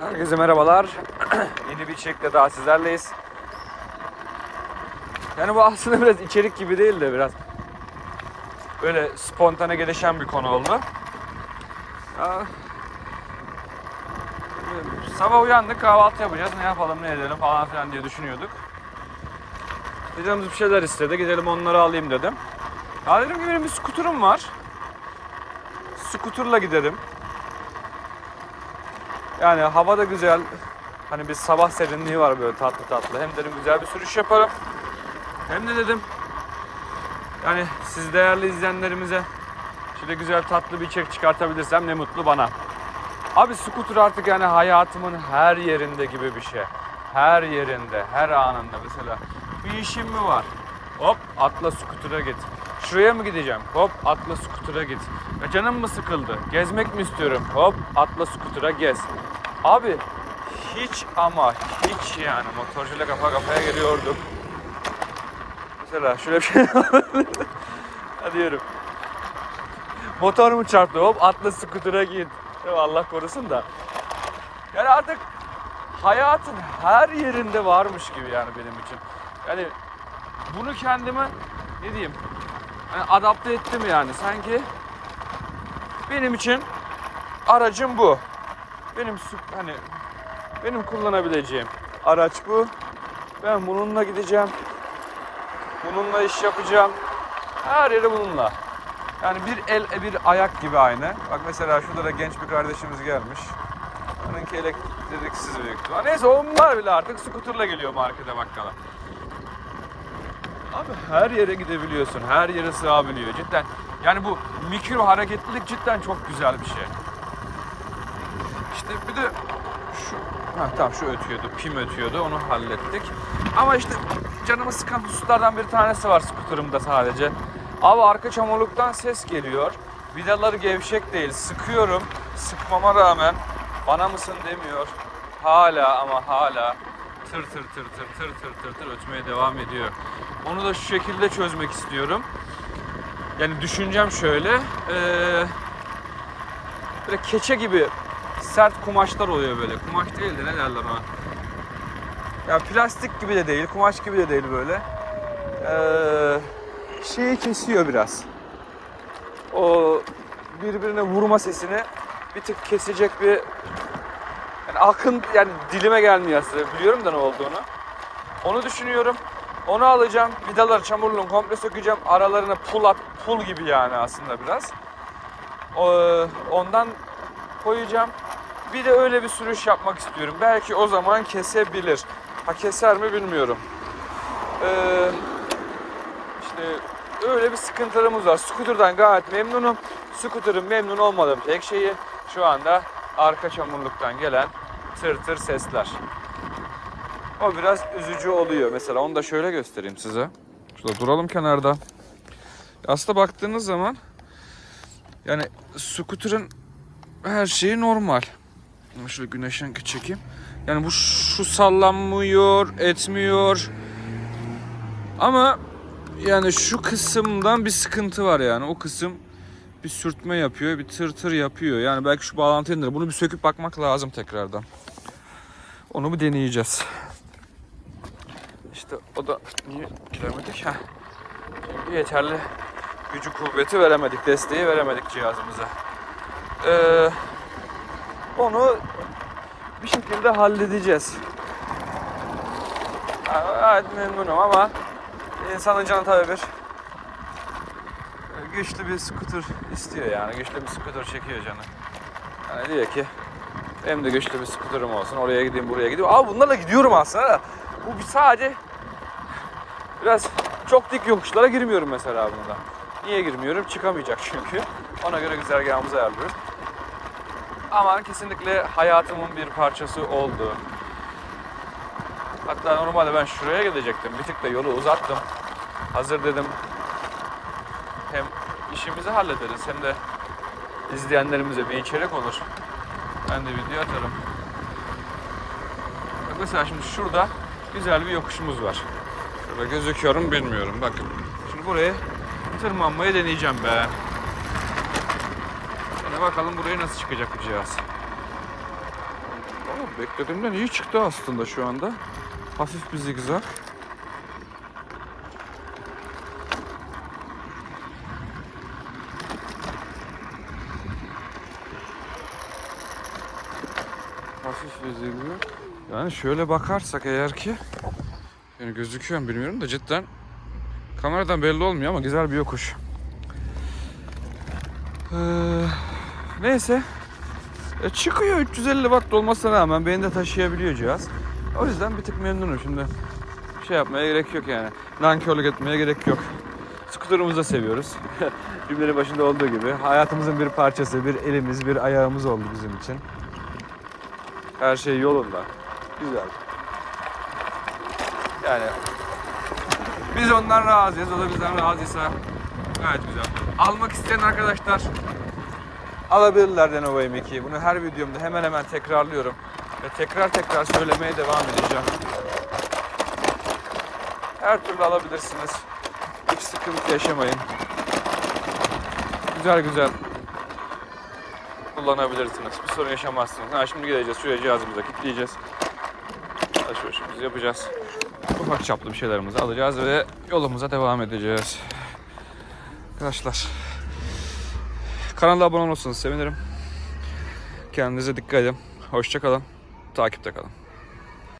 Herkese merhabalar. Yeni bir içerikle daha sizlerleyiz. Yani bu aslında biraz içerik gibi değil de biraz böyle spontane gelişen bir konu oldu. Sabah uyandık kahvaltı yapacağız ne yapalım ne edelim falan filan diye düşünüyorduk. Canımız bir şeyler istedi gidelim onları alayım dedim. Ya dedim ki benim bir skuterum var. Skuterla giderim. Yani hava da güzel. Hani bir sabah serinliği var böyle tatlı tatlı. Hem dedim güzel bir sürüş yaparım. Hem de dedim yani siz değerli izleyenlerimize şöyle güzel tatlı bir içerik çıkartabilirsem ne mutlu bana. Abi scooter artık yani hayatımın her yerinde gibi bir şey. Her yerinde, her anında mesela. Bir işim mi var? Hop atla scooter'a git. Şuraya mı gideceğim? Hop atla scooter'a git. Ya canım mı sıkıldı? Gezmek mi istiyorum? Hop atla scooter'a gez. Abi hiç ama hiç yani motorcuyla kafa kafaya geliyorduk. Mesela şöyle bir şey yürü. Motor mu çarptı? Hop atla scooter'a git. Allah korusun da. Yani artık hayatın her yerinde varmış gibi yani benim için. Yani bunu kendime ne diyeyim? Yani adapte ettim yani sanki benim için aracım bu. Benim hani benim kullanabileceğim araç bu. Ben bununla gideceğim. Bununla iş yapacağım. Her yere bununla. Yani bir el bir ayak gibi aynı. Bak mesela şurada da genç bir kardeşimiz gelmiş. Onunki elektriksiz büyük ihtimal. Neyse onlar bile artık skuterla geliyor markete bakkala. Abi her yere gidebiliyorsun, her yere sığabiliyor cidden. Yani bu mikro hareketlilik cidden çok güzel bir şey. İşte bir de şu, ha tamam şu ötüyordu, pim ötüyordu, onu hallettik. Ama işte canımı sıkan hususlardan bir tanesi var skuterımda sadece. Abi arka çamurluktan ses geliyor. Vidaları gevşek değil, sıkıyorum. Sıkmama rağmen bana mısın demiyor. Hala ama hala tır tır tır tır tır tır tır, tır ötmeye devam ediyor. Onu da şu şekilde çözmek istiyorum. Yani düşüncem şöyle. Eee böyle keçe gibi sert kumaşlar oluyor böyle. Kumaş değil de ne derler ona. Ya plastik gibi de değil, kumaş gibi de değil böyle. Ee, şeyi kesiyor biraz. O birbirine vurma sesini bir tık kesecek bir yani akın yani dilime gelmiyor aslında. Biliyorum da ne olduğunu. Onu düşünüyorum. Onu alacağım. Vidaları çamurluğun komple sökeceğim. Aralarına pul at, pul gibi yani aslında biraz. Ondan koyacağım. Bir de öyle bir sürüş yapmak istiyorum. Belki o zaman kesebilir. Ha keser mi bilmiyorum. Ee, işte öyle bir sıkıntılarımız var. Scooter'dan gayet memnunum. Scooter'ın memnun olmadığım tek şeyi şu anda arka çamurluktan gelen tır tır sesler. O biraz üzücü oluyor. Mesela onu da şöyle göstereyim size. Şurada duralım kenarda. Aslında baktığınız zaman yani scooter'ın her şeyi normal. Şöyle güneşten çekeyim. Yani bu şu sallanmıyor, etmiyor. Ama yani şu kısımdan bir sıkıntı var yani. O kısım bir sürtme yapıyor, bir tır tır yapıyor. Yani belki şu bağlantı indir. Bunu bir söküp bakmak lazım tekrardan. Onu bir deneyeceğiz. İşte o da niye giremedik? Heh. Yeterli gücü kuvveti veremedik, desteği veremedik cihazımıza. Ee, onu bir şekilde halledeceğiz. Gayet memnunum ama insanın canı tabii bir güçlü bir scooter istiyor yani. Güçlü bir scooter çekiyor canı. Yani diyor ki benim de güçlü bir scooter'ım olsun. Oraya gideyim, buraya gideyim. Abi bunlarla gidiyorum aslında da. Bu sadece biraz çok dik yokuşlara girmiyorum mesela bunda. Niye girmiyorum? Çıkamayacak çünkü. Ona göre güzergahımızı ayarlıyoruz. Ama kesinlikle hayatımın bir parçası oldu. Hatta normalde ben şuraya gidecektim. Bir tık da yolu uzattım. Hazır dedim. Hem işimizi hallederiz hem de izleyenlerimize bir içerik olur. Ben de video atarım. Bak mesela şimdi şurada güzel bir yokuşumuz var. Şurada gözüküyor mu bilmiyorum. Bakın. Şimdi buraya tırmanmayı deneyeceğim be. Şimdi bakalım buraya nasıl çıkacak bu cihaz. Ama beklediğimden iyi çıktı aslında şu anda. Hafif bir zigzag. Hafif bir zigzag. Yani şöyle bakarsak eğer ki yani gözüküyor mu bilmiyorum da cidden kameradan belli olmuyor ama güzel bir yokuş. Ee, neyse e, çıkıyor 350 watt olmasına rağmen beni de taşıyabiliyor cihaz. O yüzden bir tık memnunum şimdi. Şey yapmaya gerek yok yani. Nankörlük etmeye gerek yok. Skuterımızı da seviyoruz. Cümlenin başında olduğu gibi. Hayatımızın bir parçası, bir elimiz, bir ayağımız oldu bizim için. Her şey yolunda. Güzel. Yani biz ondan razıyız, o da bizden razıysa gayet güzel. Almak isteyen arkadaşlar alabilirler Lenovo M2'yi. Bunu her videomda hemen hemen tekrarlıyorum. Ve tekrar tekrar söylemeye devam edeceğim. Her türlü alabilirsiniz. Hiç sıkıntı yaşamayın. Güzel güzel kullanabilirsiniz. Bir sorun yaşamazsınız. Ha, şimdi gideceğiz şuraya cihazımıza kilitleyeceğiz. Alışverişimizi yapacağız. Ufak çaplı bir şeylerimizi alacağız ve yolumuza devam edeceğiz. Arkadaşlar kanala abone olursanız sevinirim. Kendinize dikkat edin. Hoşça kalın. Takipte kalın.